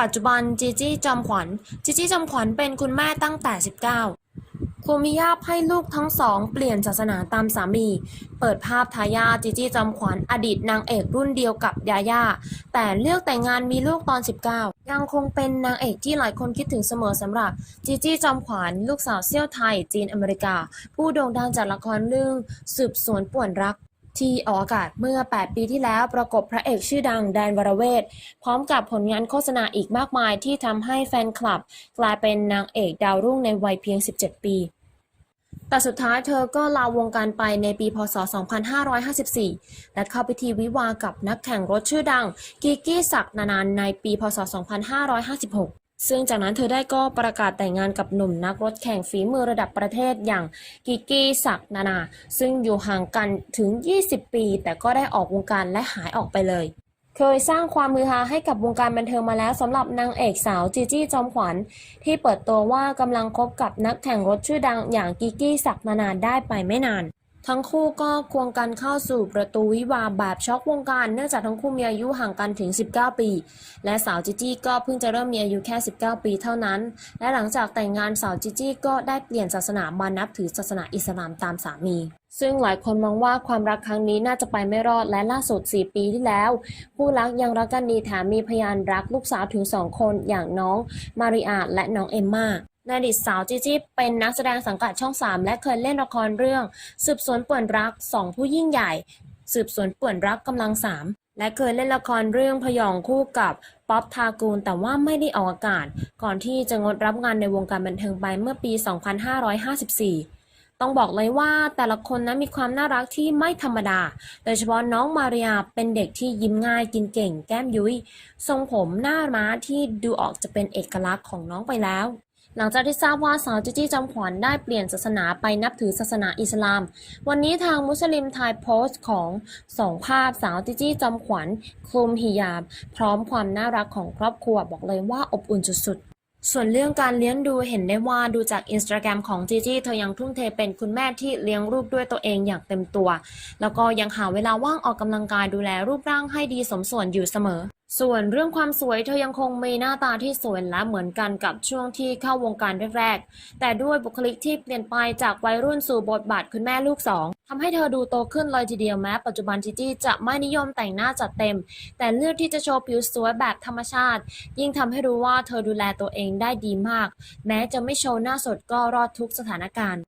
ปัจจุบันจีจี้จอมขวัญจีจี้จอมขวัญเป็นคุณแม่ตั้งแต่ 19 คุมิยาบให้ลูกทั้งสอง เปลี่ยนศาสนาตามสามี เปิดภาพทายาจีจี้จอมขวัญอดีตนางเอกรุ่นเดียวกับยาย่า แต่เลือกแต่งงานมีลูกตอน 19 ยังคงเป็นนางเอกที่หลายคนคิดถึงเสมอสำหรับจีจี้จอมขวัญลูกสาวเซี่ยวไทยจีนอเมริกา ผู้โด่งดังจากละครเรื่องสืบสวนป่วนรัก ที่ออกอากาศเมื่อ 8 ปีที่แล้วประกบพระเอกชื่อดังแดนวรเวทพร้อมกับผลงานโฆษณาอีกมากมายที่ทำให้แฟนคลับ กลายเป็นนางเอกดาวรุ่งในวัยเพียง 17 ปี แต่สุดท้ายเธอก็ลาวงการไปในปีพศ 2554 และเข้าพิธีวิวากับนักแข่งรถชื่อดัง กิกกี้ศักดิ์นานานในปีพศ 2556 ซึ่งจากนั้นเธอได้ก็ประกาศแต่งงานกับหนุ่มนักรถแข่งฝีมือระดับประเทศอย่างกิกกี้ศักนานา ซึ่งอยู่ห่างกันถึง 20 ปี แต่ก็ได้ออกวงการและหายออกไปเลย เคยสร้างความมือฮาให้กับวงการบันเทิงมาแล้วสำหรับนางเอกสาวจีจี้จอมขวัญ ที่เปิดตัวว่ากำลังคบกับนักแข่งรถชื่อดังอย่างกิกกี้ศักนานาได้ไปไม่นาน ทั้งคู่ก็ควงกันเข้าสู่ประตูวิวาแบบช็อกวงการ เนื่องจากทั้งคู่มีอายุห่างกันถึง 19 ปี และสาวจิจี้ก็เพิ่งจะเริ่มมีอายุแค่ 19 ปีเท่านั้น และหลังจากแต่งงานสาวจิจี้ก็ได้เปลี่ยนศาสนามานับถือศาสนาอิสลามตามสามี ซึ่งหลายคนมองว่าความรักครั้งนี้น่าจะไปไม่รอดและล่าสุด 4 ปีที่แล้วผู้รักยังรักกันดีแถมมีพยานรักลูกสาวถึง 2 คนอย่างน้องมาริอาและน้องเอมมา นอดีตสาวจิจี้เป็นนักแสดงสังกัดช่อง 3 และเคยเล่นละครเรื่อง สืบสวนป่วนรักสองผู้ยิ่งใหญ่ สืบสวนป่วนรักกำลังสามและเคยเล่นละครเรื่องพยองคู่กับป๊อปทากูล แต่ว่าไม่ได้ออกอากาศ ก่อนที่จะงดรับงานในวงการบันเทิงไปเมื่อปี 2554 ต้องบอกเลยว่าแต่ละคนนั้นมีความน่ารักที่ไม่ธรรมดา โดยเฉพาะน้องมารียเป็นเด็กที่ยิ้มง่ายกินเก่งแก้มยุ้ย ทรงผมหน้าม้าที่ดูออกจะเป็นเอกลักษณ์ของน้องไปแล้ว หลังจากที่ทราบว่าสาวจิจี้จำขวัญได้เปลี่ยนศาสนาไปนับถือศาสนาอิสลาม วันนี้ทางมุสลิมไทยโพสต์ของสองภาพสาวจิจี้จำขวัญคลุมฮิญาบ พร้อมความน่ารักของครอบครัวบอกเลยว่าอบอุ่นสุดๆส่วนเรื่องการเลี้ยงดูเห็นได้ว่าดูจากอินสตาแกรมของจีจี้เธอยังทุ่มเทเป็นคุณแม่ที่เลี้ยงลูกด้วยตัวเองอย่างเต็มตัว แล้วก็ยังหาเวลาว่างออกกำลังกายดูแลรูปร่างให้ดีสมส่วนอยู่เสมอ ส่วนเรื่องความสวยเธอยังคงมีหน้าตาที่สวยและเหมือนกันกับช่วงที่เข้าวงการแรกๆ แต่ด้วยบุคลิกที่เปลี่ยนไปจากวัยรุ่นสู่บทบาทคุณแม่ลูกสองทำให้เธอดูโตขึ้นเลยทีเดียวแม้ปัจจุบันจีจี้จะไม่นิยมแต่งหน้าจัดเต็ม แต่เลือกที่จะโชว์ผิวสวยแบบธรรมชาติ ยิ่งทำให้รู้ว่าเธอดูแลตัวเองได้ดีมาก แม้จะไม่โชว์หน้าสดก็รอดทุกสถานการณ์